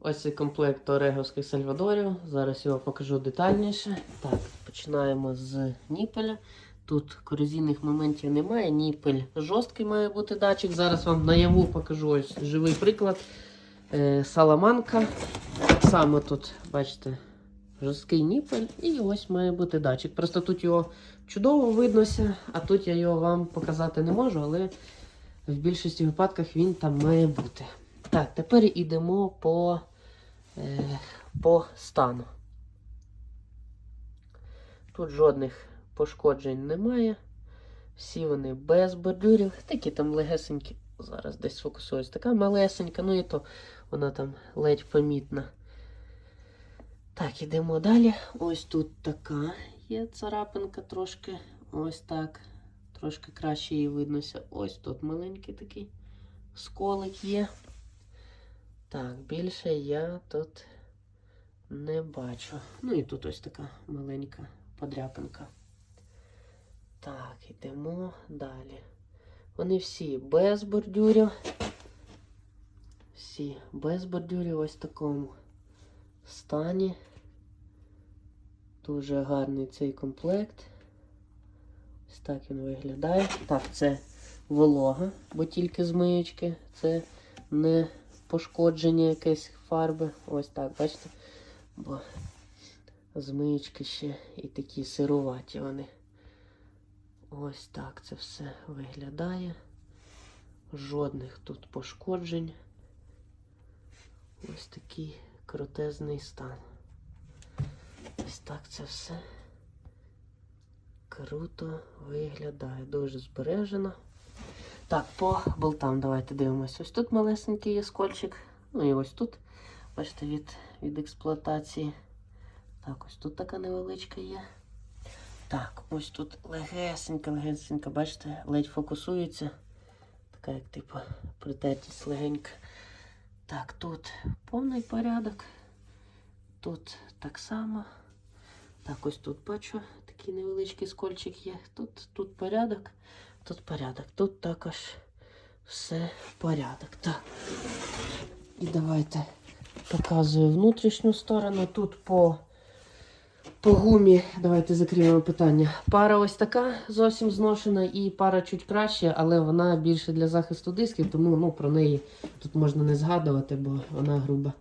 Ось цей комплект Ореговських Сальвадорів. Зараз його покажу детальніше. Так, починаємо з ніпеля. Тут корозійних моментів немає. Ніпель жорсткий має бути датчик. Зараз вам наяву покажу ось живий приклад. Е, Саламанка. Так само тут, бачите, жорсткий ніпель. І ось має бути датчик. Просто тут його чудово виднося, а тут я його вам показати не можу, але в більшості випадках він там має бути. Так, тепер йдемо по, е, по стану. Тут жодних пошкоджень немає. Всі вони без бордюрів. Такі там легесенькі. Зараз десь сфокусуюсь. Така малесенька, ну і то вона там ледь помітна. Так, ідемо далі. Ось тут така є царапинка трошки. Ось так. Трошки краще її виднося. Ось тут маленький такий сколик є. Так, більше я тут не бачу. Ну і тут ось така маленька подряпинка. Так, йдемо далі. Вони всі без бордюрів. Всі без бордюрів ось в такому стані. Дуже гарний цей комплект. Ось так він виглядає. Так, це волога, бо тільки з миючки. Це не пошкодження якесь фарби. Ось так, бачите? Бо з ще і такі сируваті вони. Ось так це все виглядає. Жодних тут пошкоджень. Ось такий крутезний стан. Ось так це все круто виглядає. Дуже збережено. Так, по болтам давайте дивимося. Ось тут малесенький є скольчик. Ну і ось тут, бачите, від, від експлуатації. Так, ось тут така невеличка є. Так, ось тут легесенька, легесенька, бачите, ледь фокусується. Така, як типу, притертість легенька. Так, тут повний порядок. Тут так само. Так, ось тут бачу, такий невеличкий скольчик є. Тут, тут порядок, тут порядок. Тут також все порядок. Так. І давайте показую внутрішню сторону. Тут по, по гумі, давайте закриємо питання. Пара ось така зовсім зношена, і пара чуть краще, але вона більше для захисту дисків, тому ну, про неї тут можна не згадувати, бо вона груба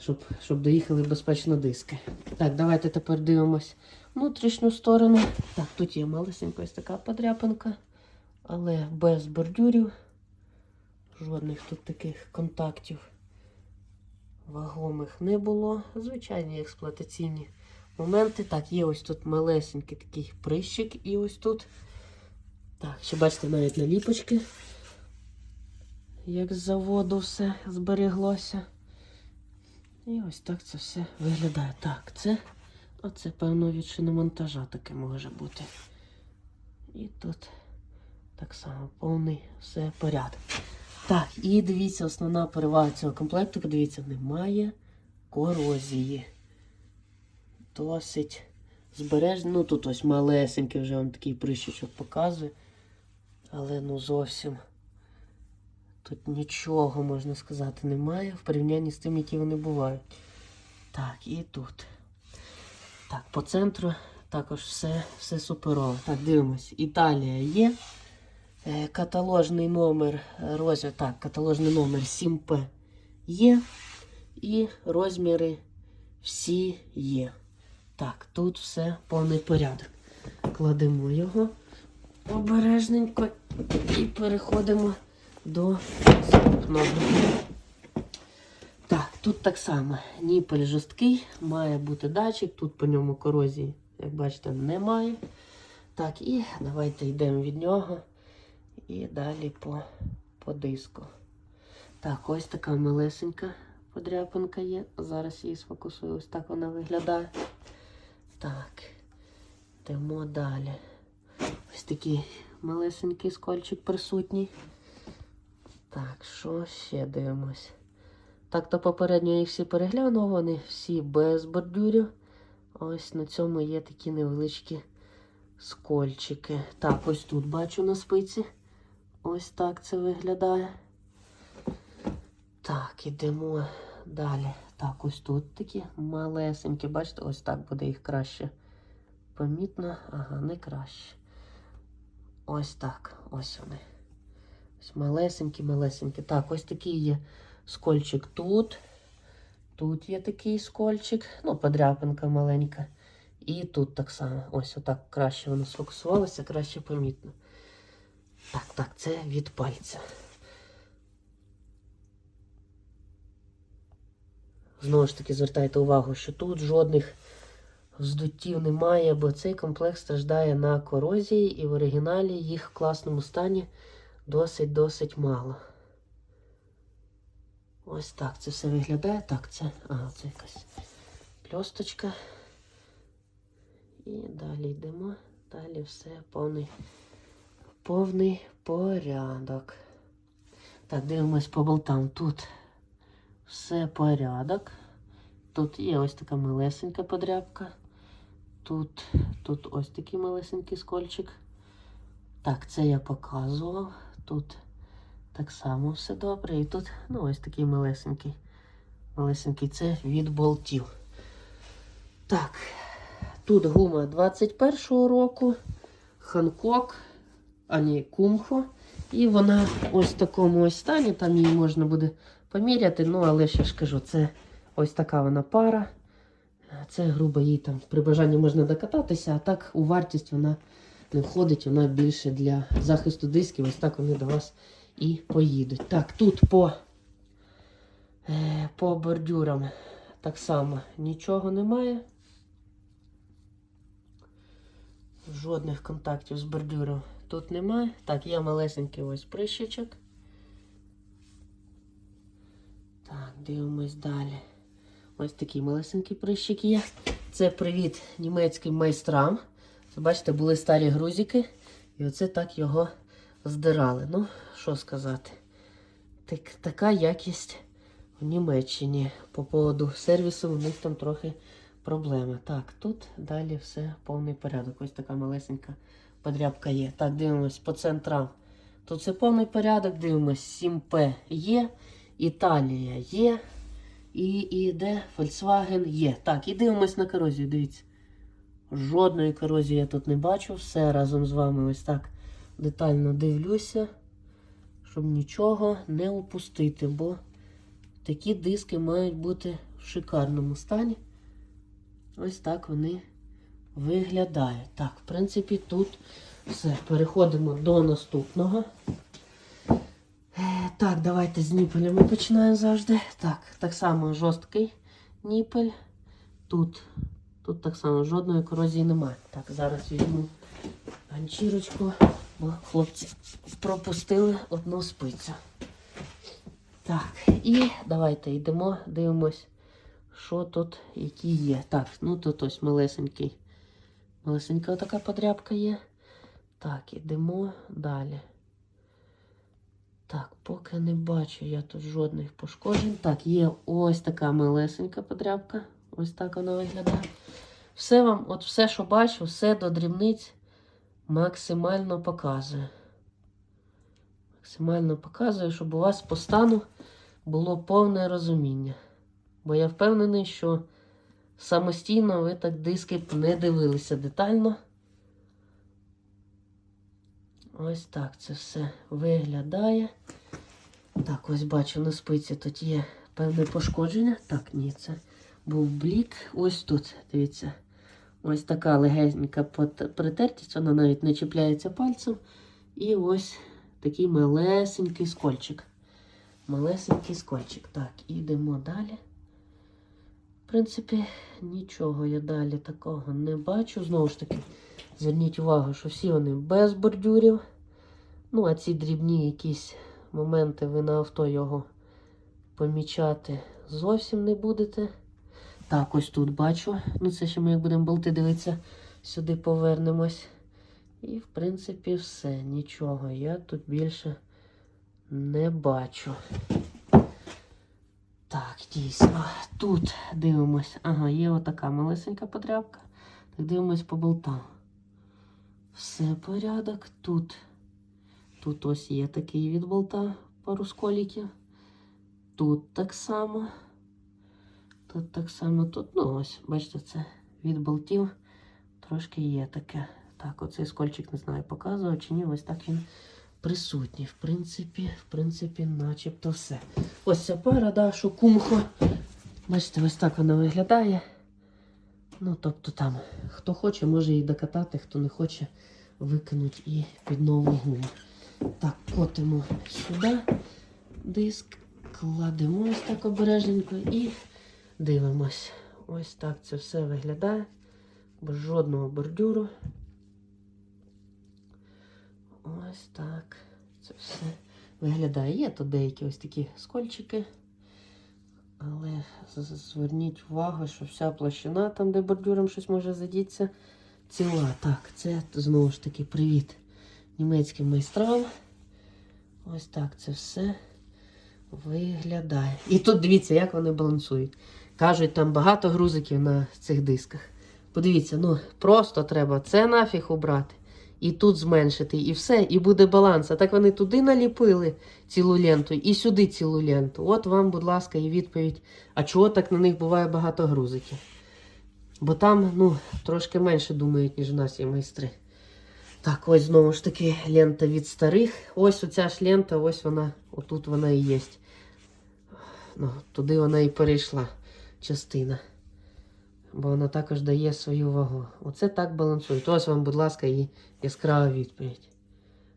щоб, щоб доїхали безпечно диски. Так, давайте тепер дивимось внутрішню сторону. Так, тут є малесенька ось така подряпинка, але без бордюрів. Жодних тут таких контактів вагомих не було. Звичайні експлуатаційні моменти. Так, є ось тут малесенький такий прищик і ось тут. Так, ще бачите, навіть наліпочки. Як з заводу все збереглося. І ось так це все виглядає. Так, це, оце, певно, від шиномонтажа таке може бути. І тут так само повний все порядок. Так, і дивіться, основна перевага цього комплекту, подивіться, немає корозії. Досить збережно. Ну тут ось малесенький вже вам такий прищучок показує. Але ну зовсім. Тут нічого, можна сказати, немає в порівнянні з тим, які вони бувають. Так, і тут. Так, по центру також все все суперово. Так, дивимось. Італія є. Е, каталожний номер е, розмір. Так, каталожний номер 7П є. І розміри всі є. Так, тут все повний порядок. Кладемо його обережненько і переходимо до наступного. Так, тут так само ніпель жорсткий, має бути датчик, тут по ньому корозії, як бачите, немає. Так, і давайте йдемо від нього і далі по, по диску. Так, ось така малесенька подряпинка є. Зараз її сфокусую, ось так вона виглядає. Так, йдемо далі. Ось такий малесенький скольчик присутній. Так, що ще дивимось? Так, то попередньо я їх всі переглянув, вони всі без бордюрів. Ось на цьому є такі невеличкі скольчики. Так, ось тут бачу на спиці. Ось так це виглядає. Так, ідемо далі. Так, ось тут такі малесенькі, бачите, ось так буде їх краще помітно. Ага, не краще. Ось так. Ось вони. Ось малесенькі, малесенькі. Так, ось такий є скольчик тут. Тут є такий скольчик. Ну, подряпинка маленька. І тут так само. Ось отак краще воно сфокусувалося, краще помітно. Так, так, це від пальця. Знову ж таки, звертайте увагу, що тут жодних вздуттів немає, бо цей комплекс страждає на корозії, і в оригіналі їх в класному стані досить-досить мало. Ось так це все виглядає. Так, це, ага, це якась пльосточка. І далі йдемо. Далі все повний, повний порядок. Так, дивимось по болтам. Тут все порядок. Тут є ось така малесенька подрябка. Тут, тут ось такий малесенький скольчик. Так, це я показував. Тут так само все добре. І тут, ну, ось такий малесенький. Малесенький це від болтів. Так, тут гума 21-го року. Ханкок, а ні, кумхо. І вона ось в такому ось стані, там її можна буде поміряти. Ну, але ще ж кажу, це ось така вона пара. Це грубо їй там при бажанні можна докататися, а так у вартість вона не входить, вона більше для захисту дисків. Ось так вони до вас і поїдуть. Так, тут по, е, по бордюрам так само нічого немає. Жодних контактів з бордюром тут немає. Так, є малесенький ось прищичок. Так, дивимось далі. Ось такий малесенький прищик є. Це привіт німецьким майстрам. Це, бачите, були старі грузики. І оце так його здирали. Ну, що сказати. Так, така якість в Німеччині. По поводу сервісу у них там трохи проблеми. Так, тут далі все повний порядок. Ось така малесенька подрябка є. Так, дивимось по центрам. Тут все повний порядок, дивимось, 7П є, Італія є. І, і де Volkswagen є. Так, і дивимось на корозію, дивіться. Жодної корозії я тут не бачу. Все разом з вами ось так детально дивлюся, щоб нічого не упустити, бо такі диски мають бути в шикарному стані. Ось так вони виглядають. Так, в принципі, тут все. Переходимо до наступного. Е, Так, давайте з ніпелями починаємо завжди. Так, так само жорсткий ніпель. Тут, тут так само жодної корозії немає. Так, зараз візьму ганчірочку, бо хлопці пропустили одну спицю. Так, і давайте йдемо, дивимось, що тут, які є. Так, ну тут ось малесенький. Малесенька така подрябка є. Так, ідемо далі. Так, поки не бачу я тут жодних пошкоджень. Так, є ось така малесенька подрябка. Ось так вона виглядає. Все вам, от все, що бачу, все до дрібниць максимально показує. Максимально показує, щоб у вас по стану було повне розуміння. Бо я впевнений, що самостійно ви так диски не дивилися детально. Ось так це все виглядає. Так, ось бачу на спиці тут є певне пошкодження. Так, ні, це був блік. Ось тут, дивіться. Ось така легенька притертість, вона навіть не чіпляється пальцем. І ось такий малесенький скольчик. Малесенький скольчик. Так, ідемо далі. Принципі, нічого я далі такого не бачу. Знову ж таки, зверніть увагу, що всі вони без бордюрів. Ну, а ці дрібні якісь моменти ви на авто його помічати зовсім не будете. Так, ось тут бачу. Ну, це ще ми як будемо болти дивитися, сюди повернемось. І, в принципі, все. Нічого я тут більше не бачу. Так, дійсно. Тут дивимось. Ага, є отака малесенька подрябка. Так дивимось по болтам. Все порядок. Тут. Тут ось є такий від болта пару сколіків. Тут так само. Тут так само, тут, ну ось, бачите, це від болтів трошки є таке. Так, оцей скольчик не знаю, показував чи ні, ось так він присутній. В принципі, в принципі, начебто все. Ось ця пара, да, що. Бачите, ось так вона виглядає. Ну, тобто там, хто хоче, може її докатати, хто не хоче, викинуть і під нову гуму. Так, котимо сюди диск, кладемо ось так обережненько і дивимось. Ось так це все виглядає. Без жодного бордюру. Ось так. Це все виглядає. Є тут деякі ось такі скольчики. Але зверніть увагу, що вся площина, там, де бордюром щось може задітися, ціла. Так, це знову ж таки привіт німецьким майстрам. Ось так це все виглядає. І тут дивіться, як вони балансують. Кажуть, там багато грузиків на цих дисках. Подивіться, ну просто треба це нафіг убрати. І тут зменшити, і все, і буде баланс. А так вони туди наліпили цілу ленту, і сюди цілу ленту. От вам, будь ласка, і відповідь. А чого так на них буває багато грузиків? Бо там, ну, трошки менше думають, ніж у нас є майстри. Так, ось знову ж таки лента від старих. Ось оця ж лента, ось вона, отут вона і є. Ну, туди вона і перейшла частина. Бо вона також дає свою вагу. Оце так балансує. Ось вам, будь ласка, і яскрава відповідь.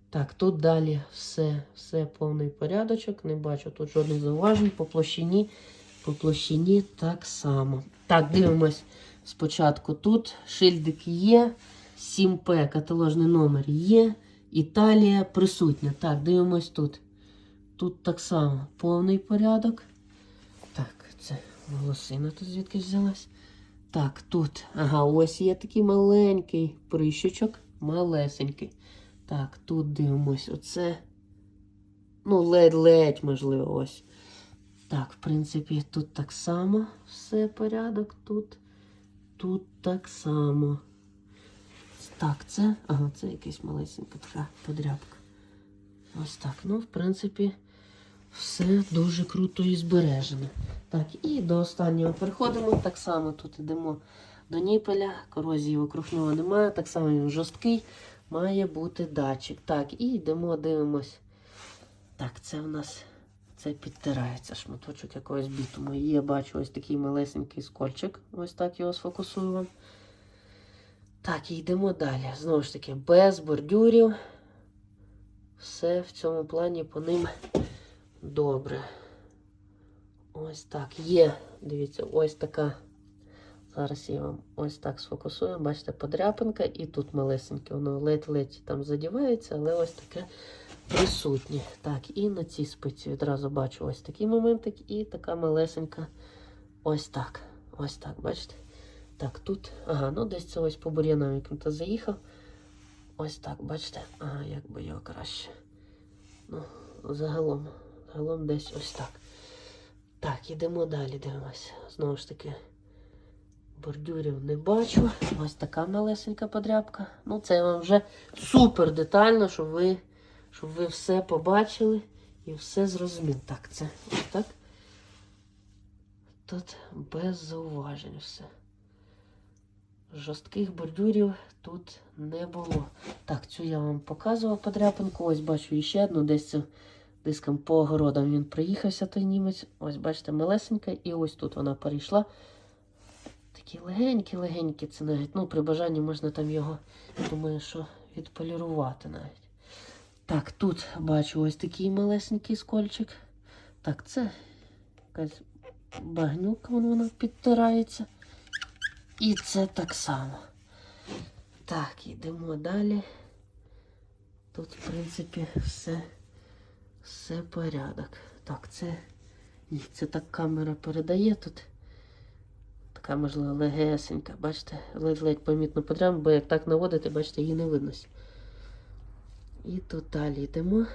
Так, тут далі все, все повний порядочок. Не бачу тут жодних зауважень. По площині, по площині так само. Так, дивимось спочатку. Тут шильдик є. 7П каталожний номер є. Італія присутня. Так, дивимось тут. Тут так само повний порядок. Так, це волосина тут звідки взялась. Так, тут. Ага, ось є такий маленький прищучок. Малесенький. Так, тут дивимось. Оце. Ну, ледь-ледь, можливо, ось. Так, в принципі, тут так само все порядок. Тут. Тут так само. Так, це. Ага, це якась малесенька така подрябка. Ось так. Ну, в принципі, все дуже круто і збережено. Так, і до останнього переходимо. Так само тут йдемо до ніпеля, корозії вокруг нього немає. Так само він жорсткий, має бути датчик. Так, і йдемо, дивимось. Так, це в нас це підтирається шматочок якогось бітуму. Є, бачу, ось такий малесенький скольчик. Ось так його сфокусую вам. Так, і йдемо далі. Знову ж таки, без бордюрів. Все в цьому плані по ним добре. Ось так. Є. Дивіться, ось така. Зараз я вам ось так сфокусую. Бачите, подряпинка, і тут малесеньке. Воно ледь-ледь там задівається, але ось таке присутнє. Так, і на цій спиці відразу бачу ось такий моментик, і така малесенька. Ось так. Ось так, бачите? Так, тут. Ага, ну десь це ось по бур'янам заїхав. Ось так, бачите? Ага, як би його краще. Ну, загалом. Загалом десь ось так. Так, ідемо далі, дивимося. Знову ж таки, бордюрів не бачу. Ось така малесенька подрябка. Ну, це вам вже супер детально, щоб ви, щоб ви все побачили і все зрозуміли. Так, це ось так. Тут без зауважень все. Жорстких бордюрів тут не було. Так, цю я вам показував подряпинку. Ось бачу іще одну, десь диском по огородам він приїхався, той німець. Ось, бачите, малесенька, і ось тут вона перейшла. Такі легенькі-легенькі, це навіть, ну, при бажанні можна там його, думаю, що відполірувати навіть. Так, тут бачу ось такий малесенький скольчик. Так, це якась багнюка, вон вона підтирається. І це так само. Так, йдемо далі. Тут, в принципі, все, все порядок. Так, це. Ні, це так камера передає тут. Така, можливо, легесенька. Бачите, ледь-ледь помітно подрям, бо як так наводити, бачите, її не видно. І тут далі йдемо.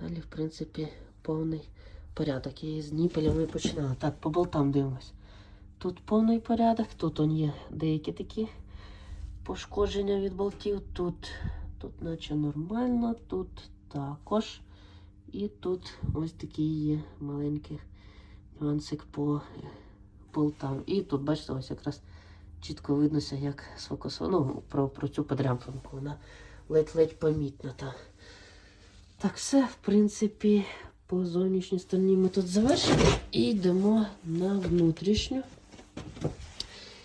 Далі, в принципі, повний порядок. І з ніпелями починала. Так, по болтам дивимось. Тут повний порядок, тут он є деякі такі пошкодження від болтів. Тут, тут наче нормально, тут також. І тут ось такий є маленький нюансик по болтам. І тут, бачите, ось якраз чітко виднося, як сфокусовано. Ну, про, про цю подрямпанку. Вона ледь-ледь помітна. Та. Так, все, в принципі, по зовнішній стороні ми тут завершили. І йдемо на внутрішню.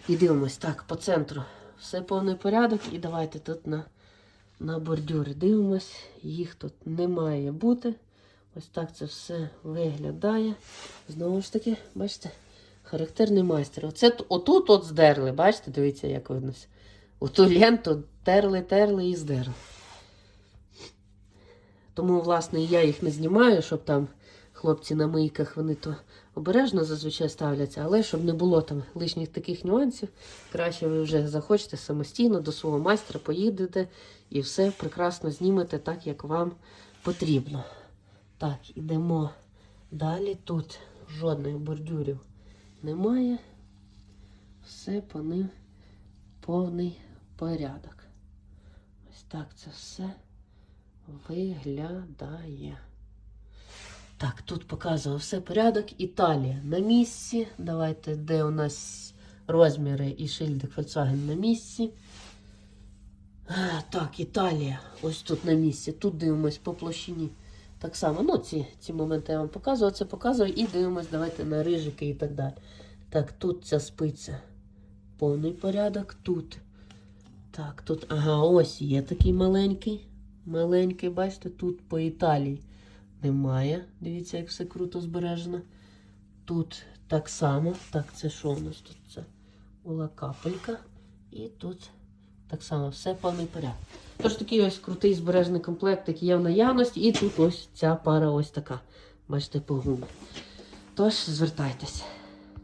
І дивимось, так, по центру. Все повний порядок. І давайте тут на, на бордюри дивимось. Їх тут не має бути. Ось так це все виглядає. Знову ж таки, бачите, характерний майстер. Оце отут от здерли, бачите, дивіться, як видно. Оту ленту терли, терли і здерли. Тому, власне, я їх не знімаю, щоб там хлопці на мийках вони то обережно зазвичай ставляться, але щоб не було там лишніх таких нюансів, краще ви вже захочете самостійно до свого майстра поїдете і все прекрасно знімете так, як вам потрібно. Так, ідемо далі. Тут жодних бордюрів немає. Все по ним повний порядок. Ось так це все виглядає. Так, тут показував все порядок. Італія на місці. Давайте, де у нас розміри і шильдик Volkswagen на місці. Так, Італія. Ось тут на місці. Тут дивимось по площині. Так само, ну, ці, ці моменти я вам показував, це показую. І дивимось, давайте на рижики і так далі. Так, тут ця спиця. Повний порядок. Тут. Так, тут, ага, ось є такий маленький. Маленький, бачите, тут по Італії немає. Дивіться, як все круто збережено. Тут так само. Так, це що у нас тут? Це була капелька. І тут так само все повний порядок. Тож такий ось крутий збережний комплект, який є в наявності. І тут ось ця пара ось така. Бачите, по гумі. Тож, звертайтеся.